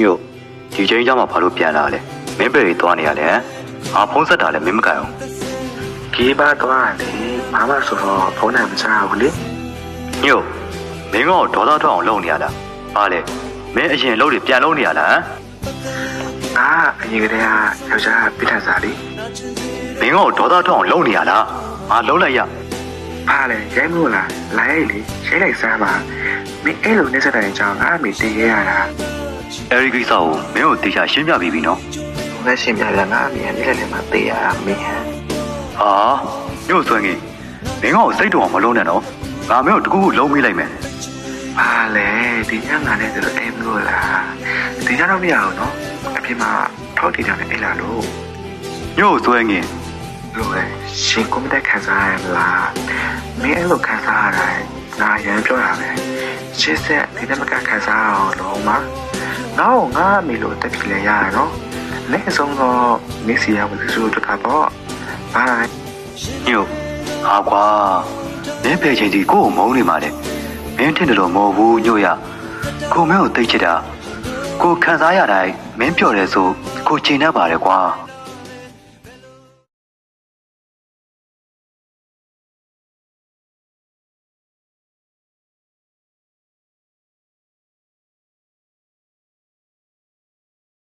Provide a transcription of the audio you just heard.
ညို့ဒီချိန်ကျမှဘာလို့ပြန်လာလဲမင်းပဲတွေသွားနေရလဲဟမ်ငါဖုံးဆက်တာလည်းမင်းမကန်အောင်ကေးပါတော့လေဘာမှဆိုတော့ဖုန်းနဲ့မချဘူးလေညို့မင်းကတော့ဒေါသထွက်အောင်လုပ်နေရလားဘာလဲမင်းအရင်လုပ်တွေပြန်လုပ်နေရလားဟမ်ငါအရင်ကတည်းကယောက်ျားပြစ်ထန်စားလေမင်းကတော့ဒေါသထွက်အောင်လုပ်နေရလားငါလုံးလိုက်ရဘာလဲရိုက်မို့လားလိုက်ရိုက်လေရိုက်လိုက်စမ်းပါမင်းအဲ့လိုနေစတဲ့အကြောင်းငါအမေတည်ခဲ့ရတာ အဲဒီကိစ္စကိုမင်းကိုတေချာရှင်းပြပြီးပြီနော်ဘယ်ရှင်ပြလဲငါအမေကနေ့လည်းမတည်ရတာမင်းဟန်ဟာညို့ဆွဲကြီးမင်းကတော့စိတ်တော်မလုံးနဲ့နော်ငါမင်းကိုတကူခုလုံးမိလိုက်မယ်ဘာလဲဒီညငါနဲ့တို့အိမ်မို့လားဒီညတော့မရဘူးနော်အပြင်မှာထောက်တည်တာနဲ့အိမ်လာလို့ညို့ဆွဲကြီးလို့ပဲရှင်ကွန်ပျူတာခံစားရမလားမင်းအဲ့လိုခံစားရတာငါရမ်းပြောတာပဲရှစ်ဆက်ဒီနေ့မကခံစားရအောင်လို့မ ငါ့ကိုငါအမေလိုတက်ပြလဲရရနော်လက်ဆုံးတော့မစ်စီယာကိုစုတူတာပေါ့ဘာလဲညို့ဟာကွာမင်းဖယ်ချင်းစီကိုယ့်ကိုမုန်းနေမှာလေမင်းထင်တယ်လို့မဟုတ်ဘူးညို့ရကိုမင်းကိုသိချစ်တာကိုခံစားရတိုင်းမင်းပြော်တယ်ဆိုကိုချိန်တတ်ပါတယ်ကွာ